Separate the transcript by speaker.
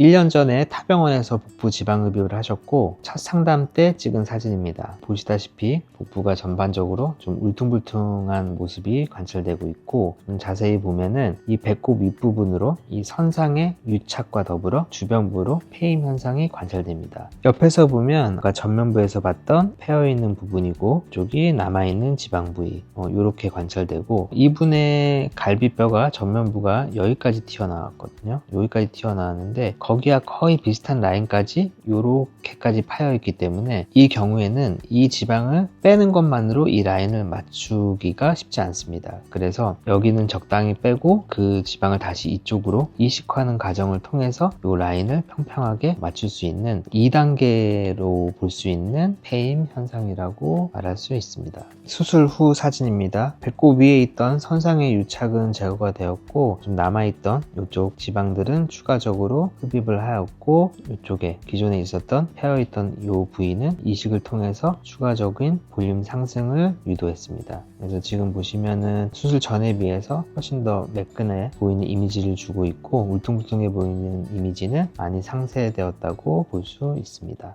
Speaker 1: 1년 전에 타병원에서 복부 지방흡입을 하셨고 첫 상담 때 찍은 사진입니다. 보시다시피 복부가 전반적으로 좀 울퉁불퉁한 모습이 관찰되고 있고 좀 자세히 보면은 이 배꼽 윗부분으로 이 선상의 유착과 더불어 주변부로 폐임 현상이 관찰됩니다. 옆에서 보면 아까 전면부에서 봤던 패여 있는 부분이고 쪽이 남아 있는 지방 부위 이렇게 관찰되고 이분의 갈비뼈가 전면부가 여기까지 튀어나왔거든요. 여기까지 튀어나왔는데 거기와 거의 비슷한 라인까지 이렇게까지 파여 있기 때문에 이 경우에는 이 지방을 빼는 것만으로 이 라인을 맞추기가 쉽지 않습니다. 그래서 여기는 적당히 빼고 그 지방을 다시 이쪽으로 이식하는 과정을 통해서 이 라인을 평평하게 맞출 수 있는 2단계로 볼 수 있는 폐임 현상이라고 말할 수 있습니다. 수술 후 사진입니다. 배꼽 위에 있던 선상의 유착은 제거가 되었고 좀 남아있던 이쪽 지방들은 추가적으로 흡 입을 하였고 이쪽에 기존에 있었던 패어있던 이 부위는 이식을 통해서 추가적인 볼륨 상승을 유도했습니다. 그래서 지금 보시면은 수술 전에 비해서 훨씬 더 매끈해 보이는 이미지를 주고 있고 울퉁불퉁해 보이는 이미지는 많이 상쇄되었다고 볼 수 있습니다.